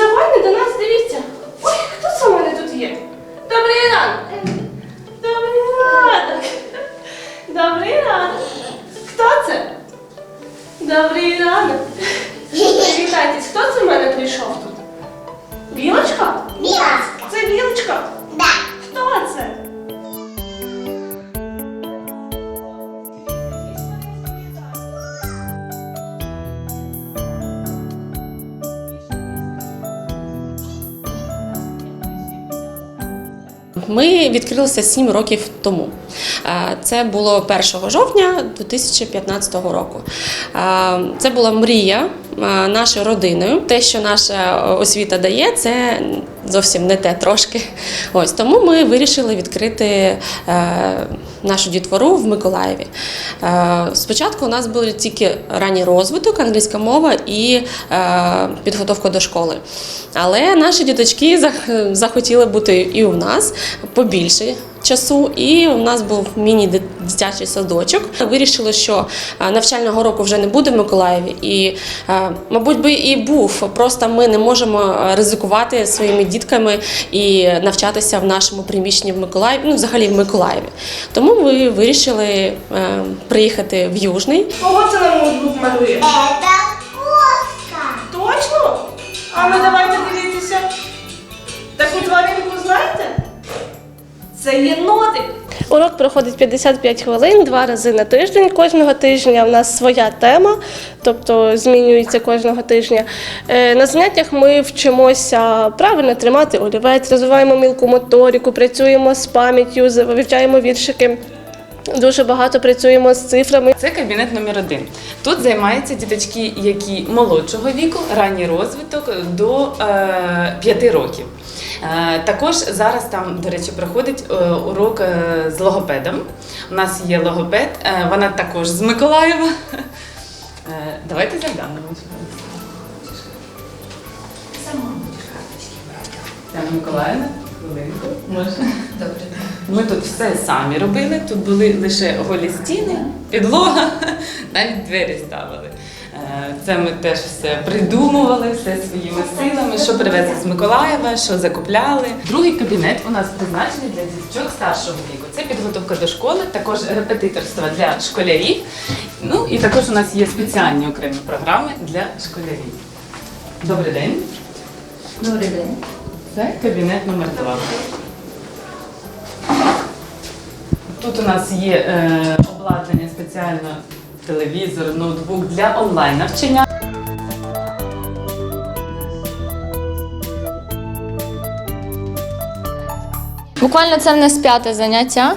Сьогодні до нас дивіться. Ой, хто це в мене тут є? Добрий ранок. Добрий ранок. Добрий ранок. Хто це? Добрий ранок. Привітайтесь, хто це в мене прийшов Ми відкрилися 7 років тому. Це було 1 жовтня 2015 року. Це була мрія е, нашої родини. Те, що наша освіта дає, це зовсім не те трошки. Ось тому ми вирішили відкрити е, нашу дітвору в Миколаєві. Е, Спочатку у нас був тільки ранній розвиток, англійська мова і е, підготовка до школи. Але наші діточки зах- захотіли бути і у нас побільше часу, і у нас був міні-дитячий садочок. Вирішили, що навчального року вже не буде в Миколаєві, і, мабуть, би і був. Просто ми не можемо ризикувати своїми дітками і навчатися в нашому приміщенні в Миколаєві, ну взагалі в Миколаєві. Тому ми вирішили приїхати в Южний. Кого це на ноутбук малює? Это кошка. Точно? А ну давайте Це єнотик. Урок проходить 55 хвилин, два рази на тиждень. Кожного тижня в нас своя тема, тобто змінюється кожного тижня. Е, На заняттях ми вчимося правильно тримати олівець, розвиваємо мілку моторіку, працюємо з пам'яттю, вивчаємо віршики. Дуже багато працюємо з цифрами. Це кабінет номер один. Тут займаються діточки, які молодшого віку, ранній розвиток до е, 5 років. Е, також зараз там, до речі, проходить е, урок е, з логопедом. У нас є логопед, е, вона також з Миколаєва. Е, давайте заглянемо. Тетяна Миколаївна, хвилинку, можна? Добре. Ми тут все самі робили, тут були лише голі стіни, підлога, навіть двері ставили. Е, Це ми теж все придумували, все своїми силами, що привезли з Миколаєва, що закупляли. Другий кабінет у нас призначений для діточок старшого віку. Це підготовка до школи, також репетиторство для школярів. Ну і також у нас є спеціальні окремі програми для школярів. Добрий день. Добрий день. Це кабінет номер 2 Тут у нас є е, обладнання спеціально телевізор, ноутбук для онлайн навчання. Буквально це в нас п'яте заняття.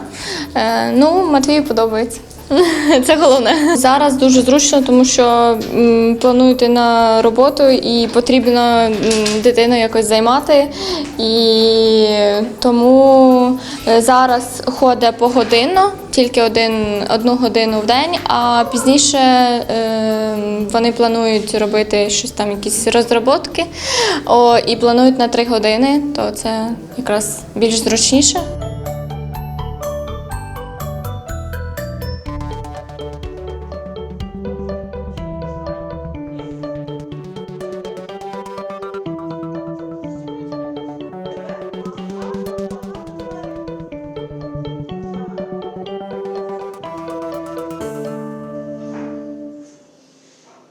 Е, ну, Матвію подобається. Це головне. Зараз дуже зручно, тому що м, планую йти на роботу і потрібно дитину якось займати. І тому е, зараз ходить погодинно, тільки один, одну годину в день, а пізніше е, вони планують робити щось там, якісь розробки. О, і планують на три години, то це якраз більш зручніше.